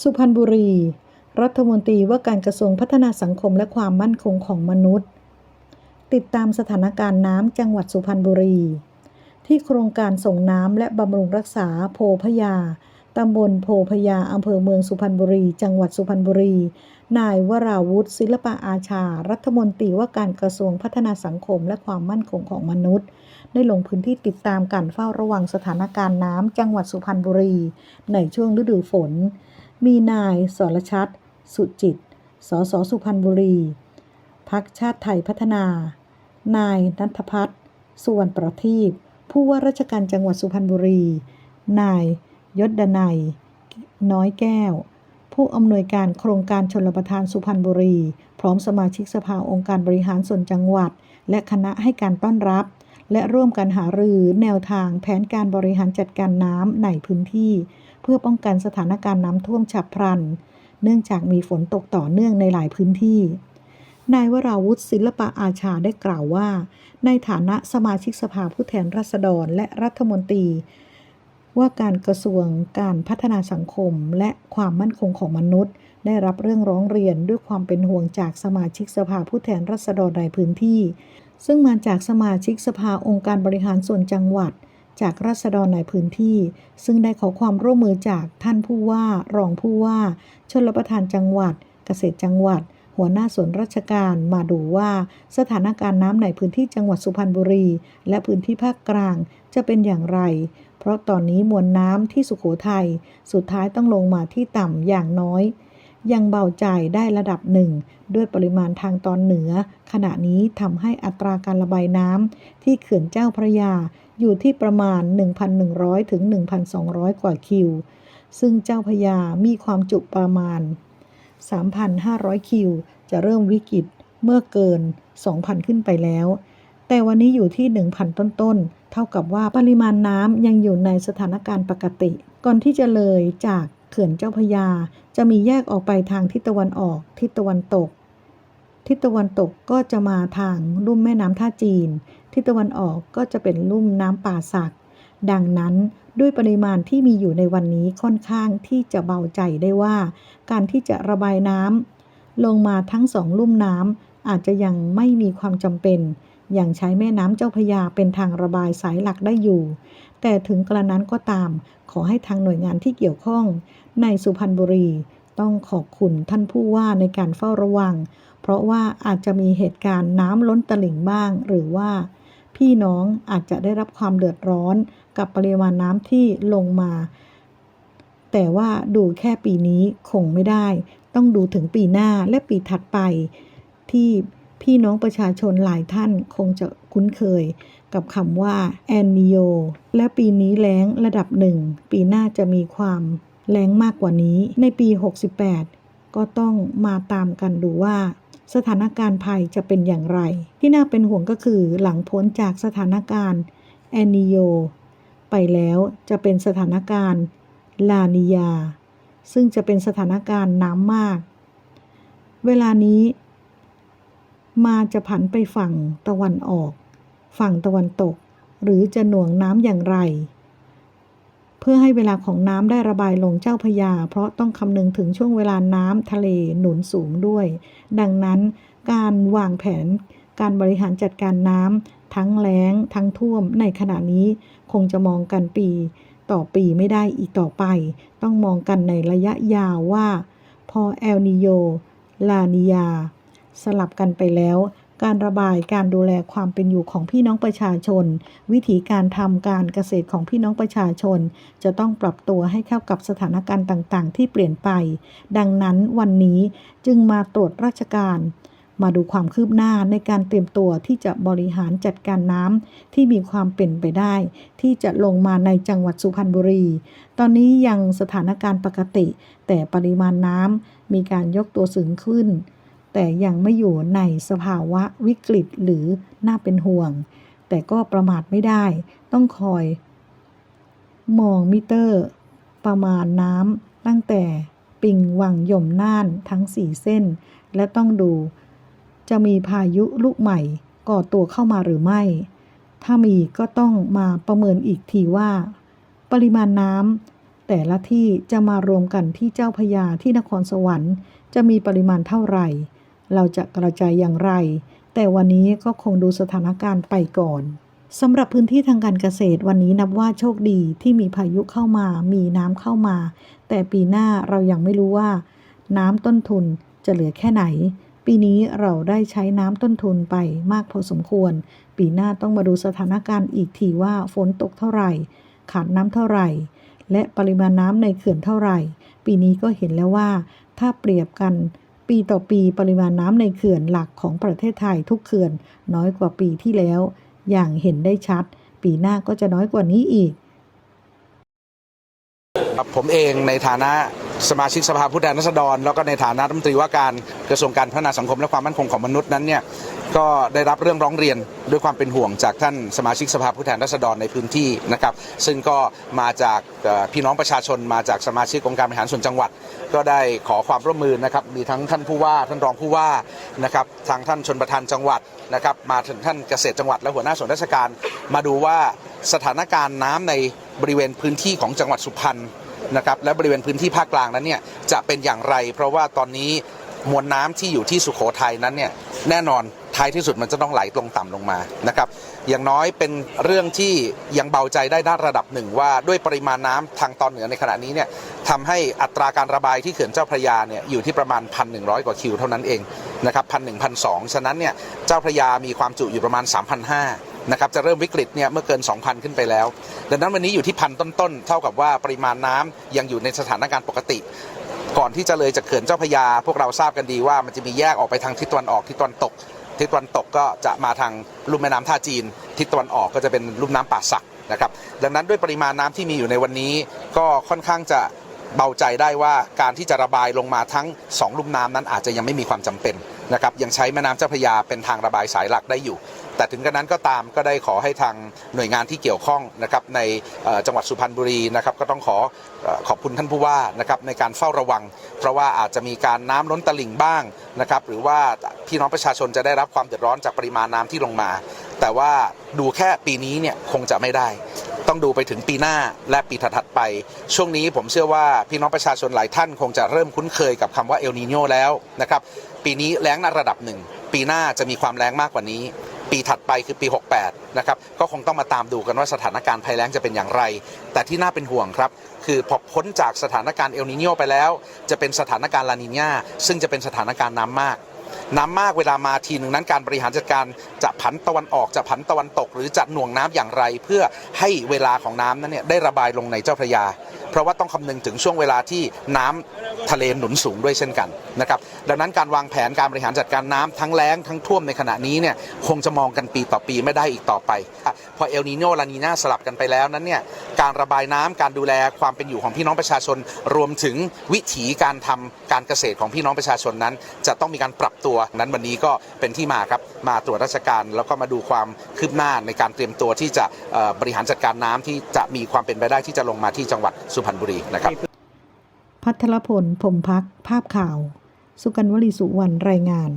สุพรรณบุรี รัฐมนตรีว่าการกระทรวงพัฒนาสังคมและความมั่นคงของมนุษย์ ติดตามสถานการณ์น้ำจังหวัดสุพรรณบุรี ที่โครงการส่งน้ำและบำรุงรักษาโพพยาตำบลโพพยาอำเภอเมืองสุพรรณบุรี จังหวัดสุพรรณบุรี นายวราวุฒิศิลปะอาชา รัฐมนตรีว่าการกระทรวงพัฒนาสังคมและความมั่นคงของมนุษย์ ได้ลงพื้นที่ติดตามการเฝ้าระวังสถานการณ์น้ำจังหวัดสุพรรณบุรี ในช่วงฤดูฝน มีนายสรชัด สุจิต สสสุพรรณบุรี พักชาติไทยพัฒนา นายนัทพัฒน์สุวรรณประทีปผู้ว่าราชการจังหวัดสุพรรณบุรี นายยศดนัย น้อยแก้ว ผู้อำนวยการโครงการชนรประทานสุพรรณบุรี พร้อมสมาชิกสภาองค์การบริหารส่วนจังหวัด และคณะให้การต้อนรับ และร่วมกันหารือแนวทางแผนการบริหารจัดการน้ำในพื้นที่ เพื่อป้องกันสถานการณ์น้ำท่วมฉับพลัน เนื่องจากมีฝนตกต่อเนื่องในหลายพื้นที่ นายวราวุฒิศิลปะอาชาได้กล่าวว่า ในฐานะสมาชิกสภาผู้แทนราษฎรและรัฐมนตรีว่าการกระทรวงการพัฒนาสังคมและความมั่นคงของมนุษย์ ได้รับเรื่องร้องเรียนด้วยความเป็นห่วงจากสมาชิกสภาผู้แทนราษฎรในพื้นที่ ซึ่งมาจากสมาชิกสภาองค์การบริหารส่วนจังหวัด จากราษฎรในพื้นที่ ซึ่งได้ขอความร่วมมือจากท่านผู้ว่ารองผู้ว่าชลประทานจังหวัด เกษตรจังหวัด หัวหน้าส่วนราชการมาดูว่าสถานการณ์น้ำในพื้นที่จังหวัดสุพรรณบุรี และพื้นที่ภาคกลางจะเป็นอย่างไร เพราะตอนนี้มวลน้ำที่สุขโขทัยสุดท้ายต้องลงมาที่ต่ำอย่างน้อย ยังเบาใจได้ระดับหนึ่ง ด้วยปริมาณทางตอนเหนือ ขณะนี้ทำให้อัตราการระบายน้ำที่เขื่อนเจ้าพระยา อยู่ที่ประมาณ 1,100 ถึง 1,200 กว่าคิว ซึ่งเจ้าพระยามีความจุประมาณ 3,500 คิว จะเริ่มวิกฤตเมื่อเกิน 2,000 ขึ้นไปแล้ว แต่วันนี้อยู่ที่ 1,000 ต้นๆ เท่ากับว่าปริมาณน้ำยังอยู่ในสถานการณ์ปกติ ก่อนที่จะเลยจาก เขื่อนเจ้าพยา จะมีแยกออกไปทางทิศตะวันออก ทิศตะวันตก ทิศตะวันตกก็จะมาทางลุ่มแม่น้ำท่าจีน ทิศตะวันออกก็จะเป็นลุ่มน้ำป่าสัก ดังนั้นด้วยปริมาณที่มีอยู่ในวันนี้ค่อนข้างที่จะเบาใจได้ว่า การที่จะระบายน้ำลงมาทั้งสองลุ่มน้ำอาจจะยังไม่มีความจำเป็น ย่างใช้แม่น้ำเจ้าพยาเป็นทางระบายสายหลักได้อยู่ แต่ถึงกระนั้นก็ตาม ขอให้ทางหน่วยงานที่เกี่ยวข้อง ในสุพรรณบุรี ต้องขอบคุณท่านผู้ว่าในการเฝ้าระวัง เพราะว่าอาจจะมีเหตุการณ์น้ำล้นตลิ่งบ้าง หรือว่า พี่น้องอาจจะได้รับความเดือดร้อน กับปริมาณน้ำที่ลงมา แต่ว่าดูแค่ปีนี้คงไม่ได้ ต้องดูถึงปีหน้าและปีถัดไปที่ พี่น้องประชาชนหลายท่านคงจะคุ้นเคยกับคำว่าแอนนิโยและปีนี้แล้งระดับหนึ่ง ปีหน้าจะมีความแล้งมากกว่านี้ ในปี 68 ก็ต้องมาตามกันดูว่า สถานการณ์ภัยจะเป็นอย่างไร ที่น่าเป็นห่วงก็คือหลังพ้นจากสถานการณ์แอนนิโยไปแล้วจะเป็นสถานการณ์ลานิยา ซึ่งจะเป็นสถานการณ์น้ำมาก เวลานี้ มาจะผันไปฝั่งตะวันออก ฝั่งตะวันตก หรือจะหน่วงน้ำอย่างไร เพื่อให้เวลาของน้ำได้ระบายลงเจ้าพยา เพราะต้องคำนึงถึงช่วงเวลาน้ำทะเลหนุนสูงด้วย ดังนั้นการวางแผนการบริหารจัดการน้ำทั้งแล้ง ทั้งท่วมในขณะนี้คงจะมองกันปีต่อปีไม่ได้อีกต่อไป ต้องมองกันในระยะยาวว่า พอแอลนิโย ลานิยา สลับกันไปแล้ว การระบายการดูแลความเป็นอยู่ของพี่น้องประชาชน วิธีการทำการเกษตรของพี่น้องประชาชน จะต้องปรับตัวให้เข้ากับสถานการณ์ต่างๆ ที่เปลี่ยนไป ดังนั้นวันนี้จึงมาตรวจราชการมาดูความคืบหน้าในการเตรียมตัวที่จะบริหารจัดการน้ำที่มีความเป็นไปได้ ที่จะลงมาในจังหวัดสุพรรณบุรี ตอนนี้ยังสถานการณ์ปกติ แต่ปริมาณน้ำมีการยกตัวสูงขึ้น แต่ยังไม่อยู่ในสภาวะวิกฤตหรือน่าเป็นห่วง แต่ก็ประมาทไม่ได้ ต้องคอย มองมิเตอร์ ประมาณน้ำตั้งแต่ปิงวังยมน่านทั้ง4เส้น และต้องดู จะมีพายุลูกใหม่ก่อตัวเข้ามาหรือไม่ ถ้ามีก็ต้องมาประเมินอีกทีว่า ปริมาณน้ำแต่ละที่จะมารวมกันที่เจ้าพยาที่นครสวรรค์ จะมีปริมาณเท่าไหร่ เราจะกระจายอย่างไร แต่วันนี้ก็คงดูสถานการณ์ไปก่อนสำหรับพื้นที่ทางการเกษตรวันนี้นับว่าโชคดีที่มีพายุเข้ามา มีน้ำเข้ามา แต่ปีหน้าเรายังไม่รู้ว่า น้ำต้นทุนจะเหลือแค่ไหน ปีนี้เราได้ใช้น้ำต้นทุนไปมากพอสมควร ปีหน้าต้องมาดูสถานการณ์อีกทีว่าฝนตกเท่าไหร่ ขาดน้ำเท่าไหร่ และปริมาณน้ำในเขื่อนเท่าไหร่ ปีนี้ก็เห็นแล้วว่า ถ้าเปรียบกัน ปีต่อปีปริมาณน้ำในเขื่อนหลักของประเทศไทยทุกเขื่อนน้อยกว่าปีที่แล้ว อย่างเห็นได้ชัด ปีหน้าก็จะน้อยกว่านี้อีกผมเองในฐานะสมาชิกสภาผู้แทนราษฎร แล้วก็ในฐานะรัฐมนตรีว่าการกระทรวงการพัฒนาสังคมและความมั่นคงของมนุษย์นั้นเนี่ย ก็ได้รับเรื่องร้องเรียนด้วยความเป็นห่วงจากท่านสมาชิกสภาผู้แทนราษฎรในพื้นที่นะครับ ซึ่งก็มาจากพี่น้องประชาชนมาจากสมาชิกองค์การบริหารส่วนจังหวัด ก็ได้ขอความร่วมมือนะครับมีทั้งท่านผู้ว่าท่านรองผู้ว่านะครับทางท่านชนประธานจังหวัดนะครับมาถึงท่านเกษตรจังหวัดและหัวหน้าส่วนราชการ มาดูว่าสถานการณ์น้ำในบริเวณพื้นที่ของจังหวัดสุพรรณนะครับและบริเวณพื้นที่ภาคกลางนั้นเนี่ยจะเป็นอย่างไร เพราะว่าตอนนี้มวลน้ำที่อยู่ที่สุโขทัยนั้นเนี่ยแน่นอน ท้ายที่สุดมันจะต้องไหลลงต่ำลงมานะครับอย่างน้อยเป็นเรื่องที่ยังเบาใจได้ด้านระดับหนึ่งว่าด้วยปริมาณน้ำทางตอนเหนือในขณะนี้เนี่ยทำให้อัตราการระบายที่เขื่อนเจ้าพระยาเนี่ยอยู่ที่ประมาณ 1,100 กว่าคิวเท่านั้นเองนะครับพันหนึ่งพันสองฉะนั้นเนี่ยเจ้าพระยามีความจุอยู่ประมาณ 3,500นะครับจะเริ่มวิกฤตเนี่ยเมื่อเกิน 2,000 ขึ้นไปแล้ว ดังนั้นวันนี้อยู่ที่พันต้นๆ เท่ากับว่าปริมาณน้ำยังอยู่ในสถานการณ์ปกติก่อนที่จะเลยจากเขื่อนเจ้าพระยา พวกเราทราบกันดีว่ามันจะมีแยกออกไปทางทิศตะวันออกทิศตะวันตก ทิศตะวันตกก็จะมาทางลุ่มแม่น้ำท่าจีน ทิศตะวันออกก็จะเป็นลุ่มน้ำป่าสักนะครับดังนั้นด้วยปริมาณน้ำที่มีอยู่ในวันนี้ ก็ค่อนข้างจะเบาใจได้ว่าการที่จะระบายลงมาทั้งสองลุ่มน้ำนั้นอาจจะยังไม่มีความจำเป็นนะครับยังใช้แม่น้ำเจ้าพระยาเป็นทางระบายสายหลักได้อยู่ แต่ถึงกระนั้นก็ตามก็ได้ขอให้ทางหน่วยงานที่เกี่ยวข้องนะครับในจังหวัดสุพรรณบุรีนะครับก็ต้องขอขอบคุณท่านผู้ว่านะครับในการเฝ้าระวัง เพราะว่าอาจจะมีการน้ำล้นตลิ่งบ้างนะครับหรือว่าพี่น้องประชาชนจะได้รับความเดือดร้อนจากปริมาณน้ำที่ลงมา แต่ว่าดูแค่ปีนี้เนี่ยคงจะไม่ได้ ต้องดูไปถึงปีหน้าและปีถัดๆไป ช่วงนี้ผมเชื่อว่าพี่น้องประชาชนหลายท่านคงจะเริ่มคุ้นเคยกับคำว่าเอลนีโญแล้วนะครับปีนี้แล้งในระดับหนึ่งปีหน้าจะมีความแรงมากกว่านี้ ปีถัดไปคือปี 68 นะครับ ก็คงต้องมาตามดูกันว่าสถานการณ์ภัยแล้งจะเป็นอย่างไร แต่ที่น่าเป็นห่วงครับ คือพอพ้นจากสถานการณ์เอลนิโญไปแล้ว จะเป็นสถานการณ์ลานิญาซึ่งจะเป็นสถานการณ์น้ำมากน้ำมากเวลามาทีหนึ่งนั้นการบริหารจัดการจะผันตะวันออกจะผันตะวันตก หรือจะหน่วงน้ำอย่างไร เพื่อให้เวลาของน้ำนั้นเนี่ยได้ระบายลงในเจ้าพระยา เพราะว่าต้องคำนึงถึงช่วงเวลาที่น้ำทะเลหนุนสูงด้วยเช่นกันนะครับดังนั้นการวางแผนการบริหารจัดการน้ำทั้งแล้งทั้งท่วมในขณะนี้เนี่ยคงจะมองกันปีต่อปีไม่ได้อีกต่อไป พอเอลนีโนลานีนาสลับกันไปแล้วนั้นเนี่ยการระบายน้ำการดูแลความเป็นอยู่ของพี่น้องประชาชน รวมถึงวิถีการทำการเกษตรของพี่น้องประชาชนนั้น จะต้องมีการปรับตัวนั้นวันนี้ก็เป็นที่มาครับมาตรวจราชการแล้วก็มาดูความคืบหน้าในการเตรียมตัวที่จะบริหารจัดการน้ำที่จะมีความเป็นไปได้ที่จะลงมาที่จังหวัดสุุพรรณบุรีนะครับ พัทรพลพมพัก ภาพข่าว สุกันวลีสุวรรณรายงาน